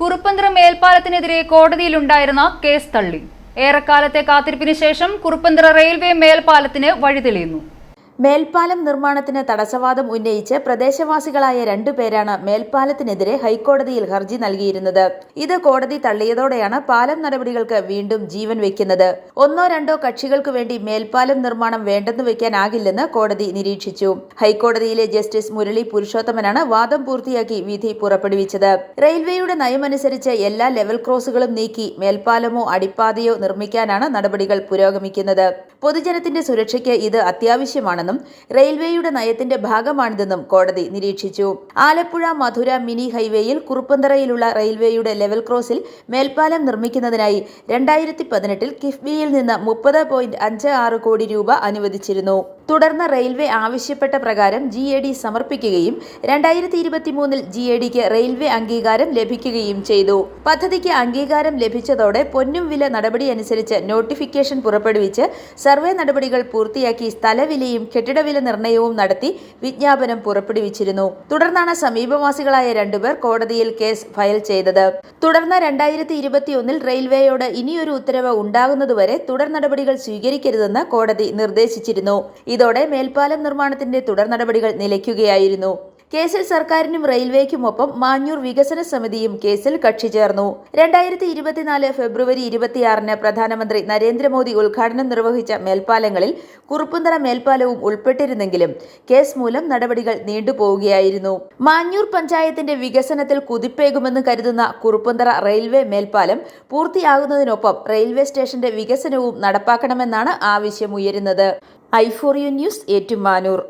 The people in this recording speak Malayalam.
കുറുപ്പന്തറ മേൽപ്പാലത്തിനെതിരെ കോടതിയിലുണ്ടായിരുന്ന കേസ് തള്ളി. ഏറെക്കാലത്തെ കാത്തിരിപ്പിന് ശേഷം കുറുപ്പന്തറ റെയിൽവേ മേൽപ്പാലത്തിന് വഴി തെളിയുന്നു മേൽപ്പാലം നിർമ്മാണത്തിന് തടസ്സവാദം ഉന്നയിച്ച് പ്രദേശവാസികളായ രണ്ടുപേരാണ് മേൽപ്പാലത്തിനെതിരെ ഹൈക്കോടതിയിൽ ഹർജി നൽകിയിരുന്നത്. ഇത് കോടതി തള്ളിയതോടെയാണ് പാലം നടപടികൾക്ക് വീണ്ടും ജീവൻ വെക്കുന്നത് ഒന്നോ രണ്ടോ കക്ഷികൾക്ക് വേണ്ടി മേൽപ്പാലം നിർമ്മാണം വേണ്ടെന്ന് വെക്കാനാകില്ലെന്ന് കോടതി നിരീക്ഷിച്ചു. ഹൈക്കോടതിയിലെ ജസ്റ്റിസ് മുരളി പുരുഷോത്തമനാണ് വാദം പൂർത്തിയാക്കി വിധി പുറപ്പെടുവിച്ചത്. റെയിൽവേയുടെ നയമനുസരിച്ച് എല്ലാ ലെവൽ ക്രോസുകളും നീക്കി മേൽപ്പാലമോ അടിപ്പാതയോ നിർമ്മിക്കാനാണ് നടപടികൾ പുരോഗമിക്കുന്നത്. പൊതുജനത്തിന്റെ സുരക്ഷയ്ക്ക് ഇത് അത്യാവശ്യമാണെന്നും റെയിൽവേയുടെ നയത്തിന്റെ ഭാഗമാണിതെന്നും കോടതി നിരീക്ഷിച്ചു. ആലപ്പുഴ മധുര മിനി ഹൈവേയിൽ കുറുപ്പന്തറയിലുള്ള റെയിൽവേയുടെ ലെവൽ ക്രോസിൽ മേൽപ്പാലം നിർമ്മിക്കുന്നതിനായി രണ്ടായിരത്തി പതിനെട്ടിൽ കിഫ്ബിയിൽ നിന്ന് മുപ്പത് പോയിന്റ് അഞ്ച് ആറ് കോടി രൂപ അനുവദിച്ചിരുന്നു. തുടർന്ന് റെയിൽവേ ആവശ്യപ്പെട്ട പ്രകാരം ജി എ ഡി സമർപ്പിക്കുകയും രണ്ടായിരത്തി ഇരുപത്തിമൂന്നിൽ ജി എ ഡിക്ക് റെയിൽവേ അംഗീകാരം ലഭിക്കുകയും ചെയ്തു. പദ്ധതിക്ക് അംഗീകാരം ലഭിച്ചതോടെ പൊന്നും വില നടപടി അനുസരിച്ച് നോട്ടിഫിക്കേഷൻ പുറപ്പെടുവിച്ച് സർവേ നടപടികൾ പൂർത്തിയാക്കി സ്ഥലവിലയും കെട്ടിടവില നിർണയവും നടത്തി വിജ്ഞാപനം പുറപ്പെടുവിച്ചിരുന്നു. തുടർന്നാണ് സമീപവാസികളായ രണ്ടുപേർ കോടതിയിൽ കേസ് ഫയൽ ചെയ്തത്. തുടർന്ന് രണ്ടായിരത്തി ഇരുപത്തിയൊന്നിൽ റെയിൽവേയോട് ഇനിയൊരു ഉത്തരവ് ഉണ്ടാകുന്നതുവരെ തുടർ നടപടികൾ സ്വീകരിക്കരുതെന്ന് കോടതി നിർദ്ദേശിച്ചിരുന്നു. ഇതോടെ മേൽപ്പാലം നിർമ്മാണത്തിന്റെ തുടർ നടപടികൾ നിലയ്ക്കുകയായിരുന്നു. കേസിൽ സർക്കാരിനും റെയിൽവേക്കും ഒപ്പം മാഞ്ഞൂർ വികസന സമിതിയും കേസിൽ കക്ഷി ചേർന്നു. രണ്ടായിരത്തി ഇരുപത്തിനാല് ഫെബ്രുവരി ഇരുപത്തിയാറിന് പ്രധാനമന്ത്രി നരേന്ദ്രമോദി ഉദ്ഘാടനം നിർവഹിച്ച മേൽപ്പാലങ്ങളിൽ കുറുപ്പുന്തറ മേൽപ്പാലവും ഉൾപ്പെട്ടിരുന്നെങ്കിലും കേസ് മൂലം നടപടികൾ നീണ്ടുപോവുകയായിരുന്നു. മാഞ്ഞൂർ പഞ്ചായത്തിന്റെ വികസനത്തിൽ കുതിപ്പേകുമെന്ന് കരുതുന്ന കുറുപ്പുന്തറ റെയിൽവേ മേൽപ്പാലം പൂർത്തിയാകുന്നതിനൊപ്പം റെയിൽവേ സ്റ്റേഷന്റെ വികസനവും നടപ്പാക്കണമെന്നാണ് ആവശ്യമുയരുന്നത്. ഐഫോറിയു ന്യൂസ് ഏറ്റുമാനൂർ.